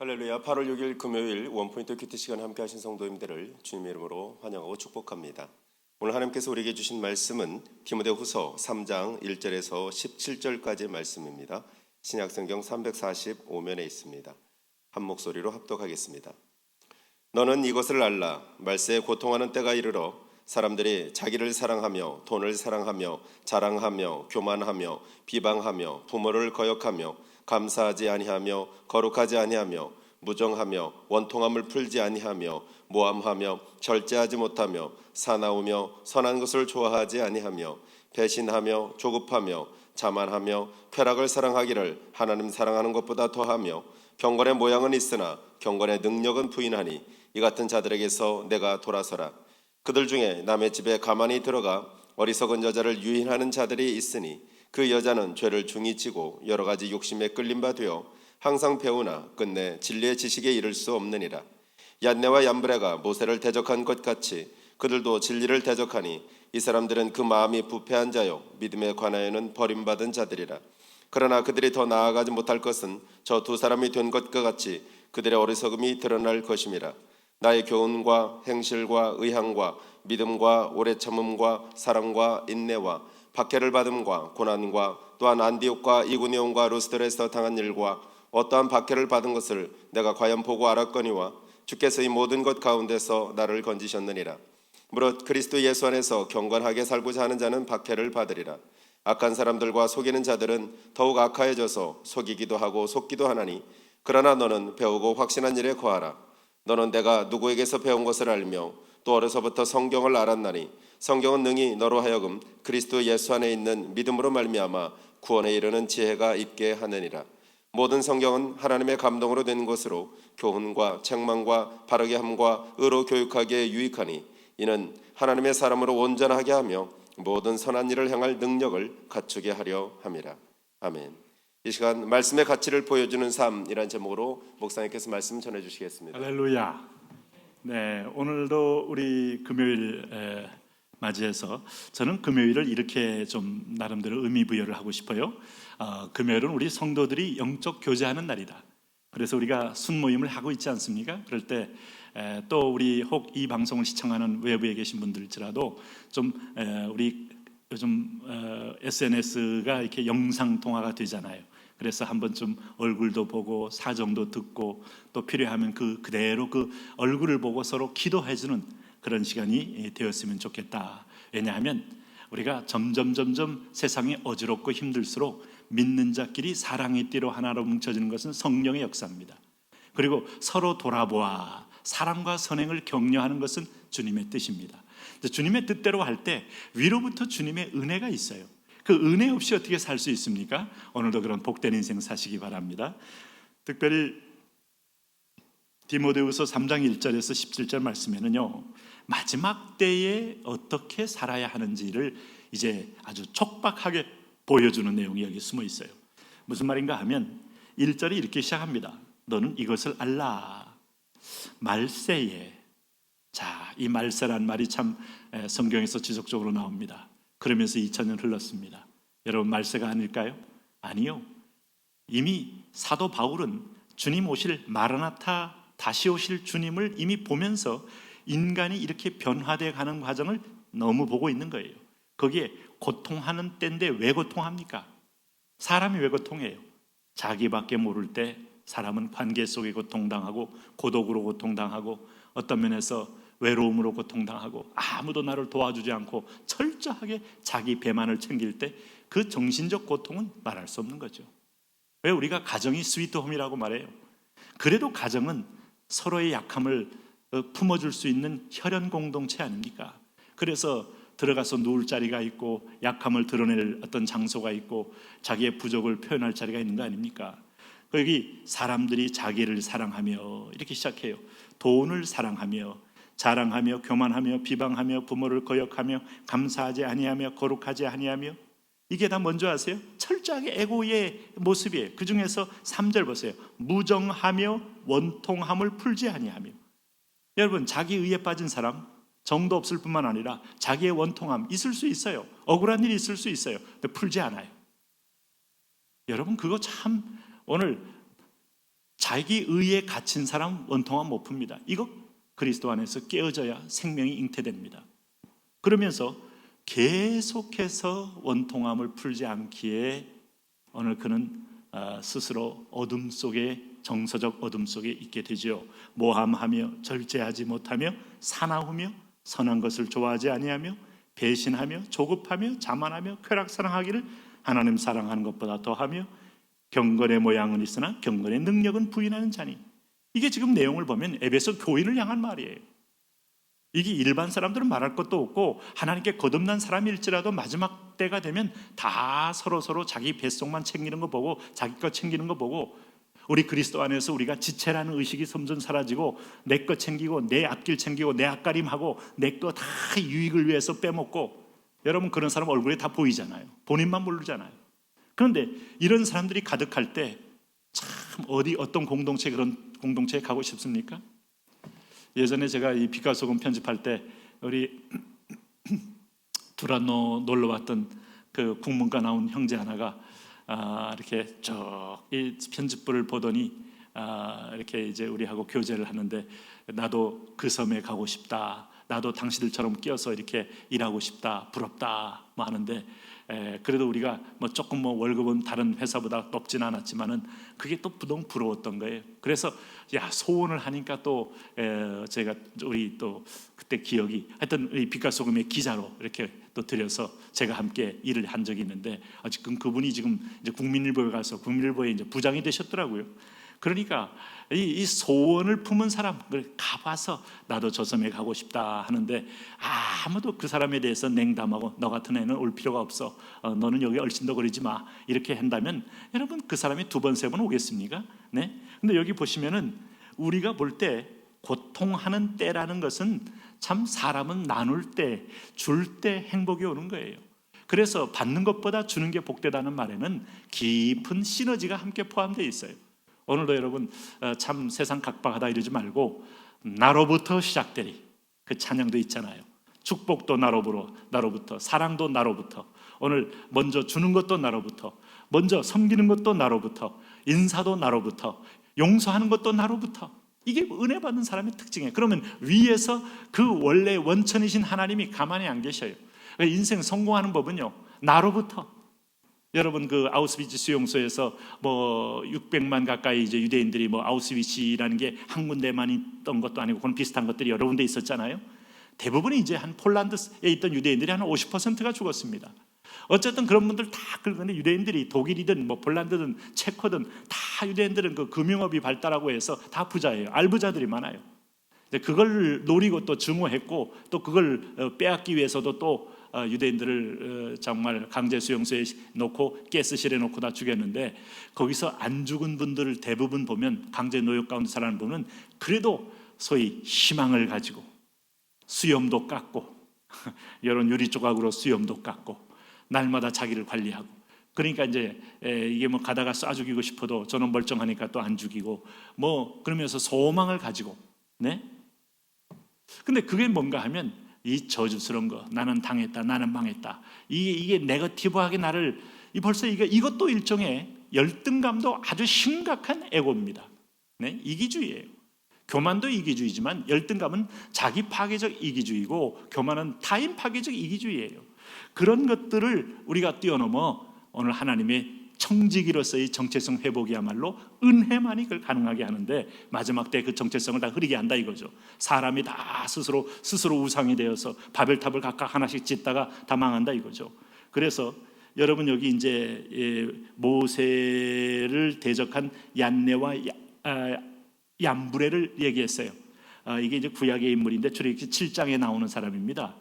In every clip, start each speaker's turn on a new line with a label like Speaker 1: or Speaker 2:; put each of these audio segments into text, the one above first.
Speaker 1: 할렐루야 8월 6일 금요일 원포인트 큐티 시간 함께 하신 성도님들을 주님의 이름으로 환영하고 축복합니다. 오늘 하나님께서 우리에게 주신 말씀은 디모데후서 3장 1절에서 17절까지의 말씀입니다. 신약성경 345면에 있습니다. 한 목소리로 합독하겠습니다. 너는 이것을 알라 말세에 고통하는 때가 이르러 사람들이 자기를 사랑하며 돈을 사랑하며 자랑하며 교만하며 비방하며 부모를 거역하며 감사하지 아니하며 거룩하지 아니하며 무정하며 원통함을 풀지 아니하며 모함하며 절제하지 못하며 사나우며 선한 것을 좋아하지 아니하며 배신하며 조급하며 자만하며 쾌락을 사랑하기를 하나님 사랑하는 것보다 더하며 경건의 모양은 있으나 경건의 능력은 부인하니 이 같은 자들에게서 내가 돌아서라. 그들 중에 남의 집에 가만히 들어가 어리석은 여자를 유인하는 자들이 있으니 그 여자는 죄를 중히 지고 여러 가지 욕심에 끌림 바 되어 항상 배우나 끝내 진리의 지식에 이를 수 없느니라. 얀네와 얀브레가 모세를 대적한 것 같이 그들도 진리를 대적하니 이 사람들은 그 마음이 부패한 자요 믿음에 관하여는 버림받은 자들이라. 그러나 그들이 더 나아가지 못할 것은 저 두 사람이 된 것과 같이 그들의 어리석음이 드러날 것임이라. 나의 교훈과 행실과 의향과 믿음과 오래 참음과 사랑과 인내와 박해를 받음과 고난과 또한 안디옥과 이구니온과 루스들에서 당한 일과 어떠한 박해를 받은 것을 내가 과연 보고 알았거니와 주께서 이 모든 것 가운데서 나를 건지셨느니라. 무릇 그리스도 예수 안에서 경건하게 살고자 하는 자는 박해를 받으리라. 악한 사람들과 속이는 자들은 더욱 악하여져서 속이기도 하고 속기도 하나니 그러나 너는 배우고 확신한 일에 거하라. 너는 내가 누구에게서 배운 것을 알며 또 어려서부터 성경을 알았나니 성경은 능히 너로 하여금 그리스도 예수 안에 있는 믿음으로 말미암아 구원에 이르는 지혜가 있게 하느니라 모든 성경은 하나님의 감동으로 된 것으로 교훈과 책망과 바르게 함과 의로 교육하기에 유익하니 이는 하나님의 사람으로 온전하게 하며 모든 선한 일을 행할 능력을 갖추게 하려 함이라 아멘. 이 시간 말씀의 가치를 보여주는 삶이란 제목으로 목사님께서 말씀 전해 주시겠습니다.
Speaker 2: 할렐루야. 네, 오늘도 우리 금요일 에, 맞이해서 저는 금요일을 이렇게 좀 나름대로 의미 부여를 하고 싶어요. 어, 금요일은 우리 성도들이 영적 교제하는 날이다. 그래서 우리가 순모임을 하고 있지 않습니까? 그럴 때 또 우리 혹 이 방송을 시청하는 외부에 계신 분들일지라도 좀 에, 우리 요즘 어, SNS가 이렇게 영상 통화가 되잖아요. 그래서 한번 좀 얼굴도 보고 사정도 듣고 또 필요하면 그 그대로 그 얼굴을 보고 서로 기도해주는 그런 시간이 되었으면 좋겠다. 왜냐하면 우리가 점점 점점 세상이 어지럽고 힘들수록 믿는 자끼리 사랑의 띠로 하나로 뭉쳐지는 것은 성령의 역사입니다. 그리고 서로 돌아보아 사랑과 선행을 격려하는 것은 주님의 뜻입니다. 주님의 뜻대로 할 때 위로부터 주님의 은혜가 있어요. 그 은혜 없이 어떻게 살 수 있습니까? 오늘도 그런 복된 인생 사시기 바랍니다. 특별히 디모데후서 3장 1절에서 17절 말씀에는요. 마지막 때에 어떻게 살아야 하는지를 이제 아주 촉박하게 보여주는 내용이 여기 숨어 있어요. 무슨 말인가 하면 1절이 이렇게 시작합니다. 너는 이것을 알라. 말세에 자, 이 말세란 말이 참 성경에서 지속적으로 나옵니다. 그러면서 2000년 흘렀습니다. 여러분 말세가 아닐까요? 아니요. 이미 사도 바울은 주님 오실 마라나타 다시 오실 주님을 이미 보면서 인간이 이렇게 변화되어 가는 과정을 너무 보고 있는 거예요. 거기에 고통하는 때인데 왜 고통합니까? 사람이 왜 고통해요? 자기밖에 모를 때 사람은 관계 속에 고통당하고 고독으로 고통당하고 어떤 면에서 외로움으로 고통당하고 아무도 나를 도와주지 않고 철저하게 자기 배만을 챙길 때 그 정신적 고통은 말할 수 없는 거죠. 왜 우리가 가정이 스위트홈이라고 말해요? 그래도 가정은 서로의 약함을 어, 품어줄 수 있는 혈연 공동체 아닙니까? 그래서 들어가서 누울 자리가 있고 약함을 드러낼 어떤 장소가 있고 자기의 부족을 표현할 자리가 있는 거 아닙니까? 여기 사람들이 자기를 사랑하며 이렇게 시작해요. 돈을 사랑하며 자랑하며 교만하며 비방하며 부모를 거역하며 감사하지 아니하며 거룩하지 아니하며 이게 다 뭔지 아세요? 철저하게 에고의 모습이에요. 그 중에서 3절 보세요. 무정하며 원통함을 풀지 아니하며. 여러분, 자기 의에 빠진 사람 정도 없을 뿐만 아니라 자기의 원통함 있을 수 있어요. 억울한 일이 있을 수 있어요. 근데 풀지 않아요. 여러분, 그거 참 오늘 자기 의에 갇힌 사람 원통함 못 풉니다. 이거 그리스도 안에서 깨어져야 생명이 잉태됩니다. 그러면서 계속해서 원통함을 풀지 않기에 오늘 그는 아, 스스로 어둠 속에 정서적 어둠 속에 있게 되지요. 모함하며 절제하지 못하며 사나우며 선한 것을 좋아하지 아니하며 배신하며 조급하며 자만하며 쾌락사랑하기를 하나님 사랑하는 것보다 더하며 경건의 모양은 있으나 경건의 능력은 부인하는 자니 이게 지금 내용을 보면 에베소 교인을 향한 말이에요. 이게 일반 사람들은 말할 것도 없고 하나님께 거듭난 사람일지라도 마지막 때가 되면 다 서로 서로 자기 뱃속만 챙기는 거 보고 자기 것 챙기는 거 보고 우리 그리스도 안에서 우리가 지체라는 의식이 점점 사라지고 내 것 챙기고 내 앞길 챙기고 내 앞가림하고 내 거 다 유익을 위해서 빼먹고 여러분 그런 사람 얼굴에 다 보이잖아요. 본인만 모르잖아요. 그런데 이런 사람들이 가득할 때 참 어디 어떤 공동체 그런 공동체에 가고 싶습니까? 예전에 제가 이 빛과소금 편집할 때 우리 두란노 놀러 왔던 그 국문과 나온 형제 하나가 아, 이렇게 쭉 이 편집부를 보더니 아, 이렇게 이제 우리하고 교제를 하는데 나도 그 섬에 가고 싶다. 나도 당신들처럼 끼어서 이렇게 일하고 싶다. 부럽다. 뭐 하는데 에, 그래도 우리가 뭐 조금 뭐 월급은 다른 회사보다 높진 않았지만은 그게 또 부동 부러웠던 거예요. 그래서 야 소원을 하니까 또 에, 제가 우리 또 그때 기억이 하여튼 이 빛과 소금의 기자로 이렇게 또 들여서 제가 함께 일을 한 적이 있는데 아, 지금 그분이 지금 이제 국민일보에 가서 국민일보에 이제 부장이 되셨더라고요. 그러니까 이, 이 소원을 품은 사람을 가봐서 나도 저 섬에 가고 싶다 하는데 아무도 그 사람에 대해서 냉담하고 너 같은 애는 올 필요가 없어 어, 너는 여기 얼씬도거리지 마 이렇게 한다면 여러분 그 사람이 두 번 세 번 오겠습니까? 네. 근데 여기 보시면은 우리가 볼 때 고통하는 때라는 것은 참 사람은 나눌 때, 줄 때 행복이 오는 거예요. 그래서 받는 것보다 주는 게 복되다는 말에는 깊은 시너지가 함께 포함되어 있어요. 오늘도 여러분 어, 참 세상 각박하다 이러지 말고 나로부터 시작되리 그 찬양도 있잖아요. 축복도 나로부로 나로부터 사랑도 나로부터 오늘 먼저 주는 것도 나로부터 먼저 섬기는 것도 나로부터 인사도 나로부터 용서하는 것도 나로부터 이게 은혜 받는 사람의 특징이에요. 그러면 위에서 그 원래 원천이신 하나님이 가만히 안 계셔요. 인생 성공하는 법은요 나로부터 여러분 그 아우스비츠 수용소에서 뭐 600만 가까이 이제 유대인들이 뭐 아우스비츠라는 게 한 군데만 있던 것도 아니고 그런 비슷한 것들이 여러 군데 있었잖아요. 대부분이 이제 한 폴란드에 있던 유대인들이 한 50%가 죽었습니다. 어쨌든 그런 분들 다 그런데 유대인들이 독일이든 뭐 폴란드든 체코든 다 유대인들은 그 금융업이 발달하고 해서 다 부자예요. 알부자들이 많아요. 그걸 노리고 또 증오했고 또 그걸 어, 빼앗기 위해서도 또 어, 유대인들을 어, 정말 강제 수용소에 놓고 가스실에 놓고 다 죽였는데 거기서 안 죽은 분들을 대부분 보면 강제 노역 가운데 살아는 분은 그래도 소위 희망을 가지고 수염도 깎고 이런 유리 조각으로 수염도 깎고 날마다 자기를 관리하고. 그러니까 이제 에, 이게 뭐 가다가 쏴 죽이고 싶어도 저는 멀쩡하니까 또 안 죽이고 뭐 그러면서 소망을 가지고 네? 근데 그게 뭔가 하면 이 저주스러운 거 나는 당했다 나는 망했다 이게 이게 네거티브하게 나를 이 벌써 이게 이것도 일종의 열등감도 아주 심각한 에고입니다. 네 이기주의예요. 교만도 이기주의지만 열등감은 자기 파괴적 이기주의고 교만은 타인 파괴적 이기주의예요. 그런 것들을 우리가 뛰어넘어 오늘 하나님의 청지기로서의 정체성 회복이야말로 은혜만이 그걸 가능하게 하는데 마지막 때 그 정체성을 다 흐리게 한다 이거죠. 사람이 다 스스로 스스로 우상이 되어서 바벨탑을 각각 하나씩 짓다가 다 망한다 이거죠. 그래서 여러분 여기 이제 예, 모세를 대적한 얀네와 야- 아, 얀브레를 얘기했어요. 아, 이게 이제 구약의 인물인데 출애굽기 7장에 나오는 사람입니다.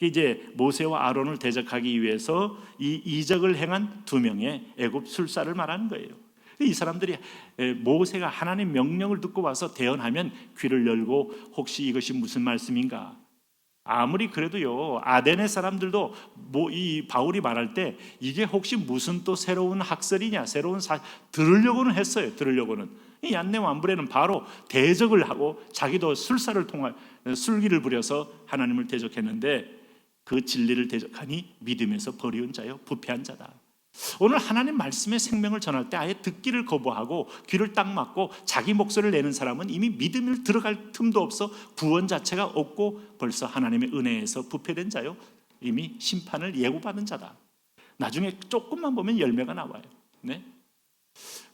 Speaker 2: 이제 모세와 아론을 대적하기 위해서 이 이적을 행한 두 명의 애굽 술사를 말하는 거예요. 이 사람들이 에, 모세가 하나님 명령을 듣고 와서 대언하면 귀를 열고 혹시 이것이 무슨 말씀인가? 아무리 그래도요 아덴의 사람들도 뭐 이 바울이 말할 때 이게 혹시 무슨 또 새로운 학설이냐 새로운 사 들으려고는 했어요 들으려고는 이 얀네 완브레는 바로 대적을 하고 자기도 술사를 통할 술기를 부려서 하나님을 대적했는데 그 진리를 대적하니 믿음에서 버리운 자요 부패한 자다. 오늘 하나님 말씀의 생명을 전할 때 아예 듣기를 거부하고 귀를 딱 막고 자기 목소리를 내는 사람은 이미 믿음을 들어갈 틈도 없어 구원 자체가 없고 벌써 하나님의 은혜에서 부패된 자요 이미 심판을 예고받은 자다. 나중에 조금만 보면 열매가 나와요. 네?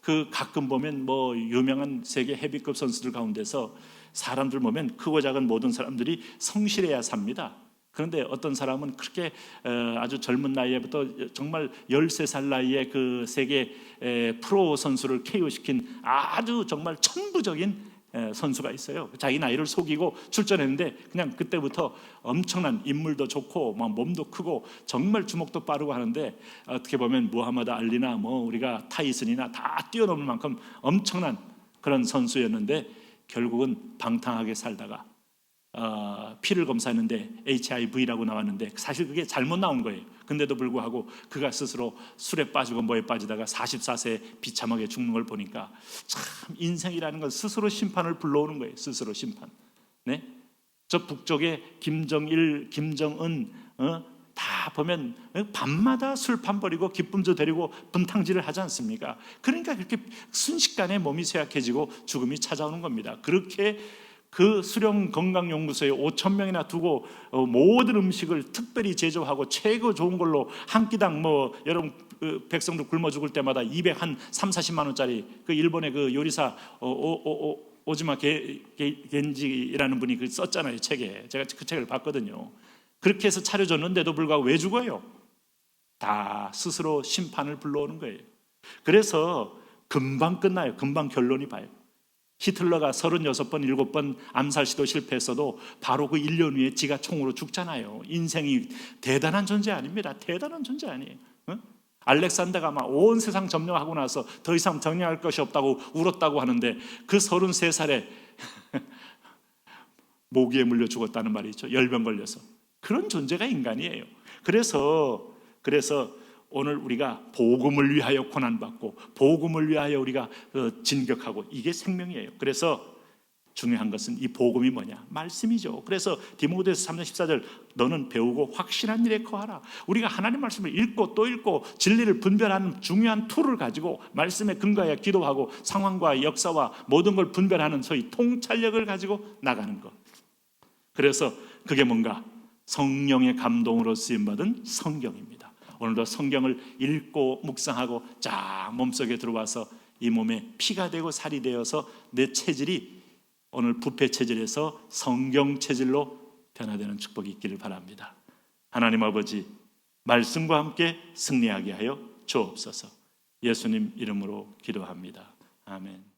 Speaker 2: 그 가끔 보면 뭐 유명한 세계 헤비급 선수들 가운데서 사람들 보면 크고 작은 모든 사람들이 성실해야 삽니다. 그런데 어떤 사람은 그렇게 어, 아주 젊은 나이에부터 정말 13살 나이에 그 세계 에, 프로 선수를 KO시킨 아주 정말 천부적인 에, 선수가 있어요. 자기 나이를 속이고 출전했는데 그냥 그때부터 엄청난 인물도 좋고 뭐 몸도 크고 정말 주먹도 빠르고 하는데 어떻게 보면 무하마드 알리나 뭐 우리가 타이슨이나 다 뛰어넘을 만큼 엄청난 그런 선수였는데 결국은 방탕하게 살다가 어, 피를 검사했는데 HIV라고 나왔는데 사실 그게 잘못 나온 거예요. 근데도 불구하고 그가 스스로 술에 빠지고 뭐에 빠지다가 44세에 비참하게 죽는 걸 보니까 참 인생이라는 건 스스로 심판을 불러오는 거예요. 스스로 심판. 네? 저 북쪽에 김정일, 김정은 어? 다 보면 어? 밤마다 술판 버리고 기쁨도 데리고 분탕질을 하지 않습니까? 그러니까 그렇게 순식간에 몸이 쇠약해지고 죽음이 찾아오는 겁니다. 그렇게 그 수령 건강연구소에 5천 명이나 두고 어, 모든 음식을 특별히 제조하고 최고 좋은 걸로 한 끼당 뭐 여러분 그 백성들 굶어 죽을 때마다 200 한 3, 40만 원짜리 그 일본의 그 요리사 어, 오, 오, 오, 오 즈마 게, 게, 겐지라는 분이 그 썼잖아요 책에 제가 그 책을 봤거든요. 그렇게 해서 차려줬는데도 불구하고 왜 죽어요? 다 스스로 심판을 불러오는 거예요. 그래서 금방 끝나요. 금방 결론이 봐요. 히틀러가 36번, 7번 암살 시도 실패했어도 바로 그 1년 후에 지가 총으로 죽잖아요. 인생이 대단한 존재 아닙니다. 대단한 존재 아니에요. 응? 알렉산더가 막 온 세상 점령하고 나서 더 이상 정리할 것이 없다고 울었다고 하는데 그 33살에 모기에 물려 죽었다는 말이 있죠. 열병 걸려서. 그런 존재가 인간이에요. 그래서 그래서 오늘 우리가 복음을 위하여 고난 받고 복음을 위하여 우리가 어, 진격하고 이게 생명이에요. 그래서 중요한 것은 이 복음이 뭐냐? 말씀이죠. 그래서 디모데서 3장 14절 너는 배우고 확실한 일에 거하라. 우리가 하나님 말씀을 읽고 또 읽고 진리를 분별하는 중요한 툴을 가지고 말씀에 근거하여 기도하고 상황과 역사와 모든 걸 분별하는 소위 통찰력을 가지고 나가는 것. 그래서 그게 뭔가 성령의 감동으로 쓰임 받은 성경입니다. 오늘도 성경을 읽고 묵상하고 쫙 몸속에 들어와서 이 몸에 피가 되고 살이 되어서 내 체질이 오늘 부패 체질에서 성경 체질로 변화되는 축복이 있기를 바랍니다. 하나님 아버지 말씀과 함께 승리하게 하여 주옵소서. 예수님 이름으로 기도합니다. 아멘.